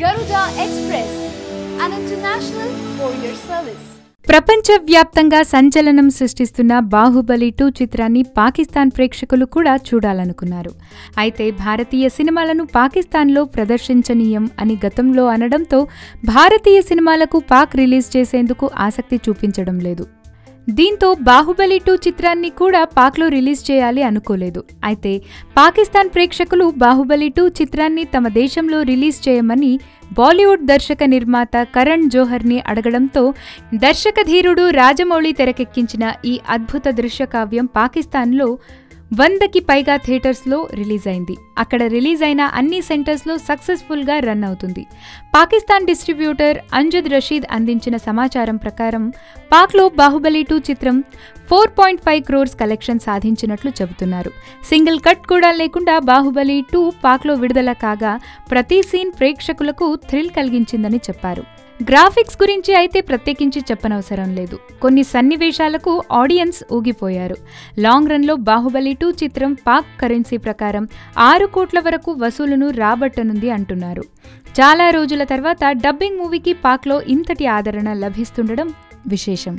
Garuda express an international ప్రపంచవ్యాప్తంగా సంచలనం సృష్టిస్తున్న Baahubali two చిత్రాన్ని పాకిస్తాన్ ప్రేక్షకులు కూడా చూడాలనుకున్నారు. అయితే భారతీయ సినిమాలను పాకిస్తాన్లో ప్రదర్శించనీయం అని గతంలో అనడంతో భారతీయ సినిమాలకు పాక్ రిలీజ్ చేసేందుకు ఆసక్తి చూపించడం లేదు. దీంతో బాహుబలి టూ చిత్రాన్ని కూడా పాక్లో రిలీజ్ చేయాలి అనుకోలేదు. అయితే పాకిస్తాన్ ప్రేక్షకులు బాహుబలి టూ చిత్రాన్ని తమ దేశంలో రిలీజ్ చేయమని బాలీవుడ్ దర్శక నిర్మాత కరణ్ జోహర్ని అడగడంతో దర్శకధీరుడు రాజమౌళి తెరకెక్కించిన ఈ అద్భుత దృశ్యకావ్యం పాకిస్తాన్లో వందకి పైగా థియేటర్స్లో రిలీజ్ అయింది. అక్కడ రిలీజ్ అయిన అన్ని సెంటర్స్లో సక్సెస్ఫుల్గా రన్ అవుతుంది. పాకిస్తాన్ డిస్ట్రిబ్యూటర్ అంజద్ రషీద్ అందించిన సమాచారం ప్రకారం పాక్లో బాహుబలి టూ చిత్రం four point five crores collection సాధించినట్లు చెబుతున్నారు. సింగిల్ కట్ కూడా లేకుండా బాహుబలి టూ పాక్లో విడుదల కాగా ప్రతి సీన్ ప్రేక్షకులకు థ్రిల్ కలిగించిందని చెప్పారు. గ్రాఫిక్స్ గురించి అయితే ప్రత్యేకించి చెప్పనవసరం లేదు. కొన్ని సన్నివేశాలకు ఆడియన్స్ ఊగిపోయారు. లాంగ్ రన్లో బాహుబలి టూ చిత్రం పాక్ కరెన్సీ ప్రకారం ఆరు కోట్ల వరకు వసూలును రాబట్టనుంది అంటున్నారు. చాలా రోజుల తర్వాత డబ్బింగ్ మూవీకి పాక్లో ఇంతటి ఆదరణ లభిస్తుండడం విశేషం.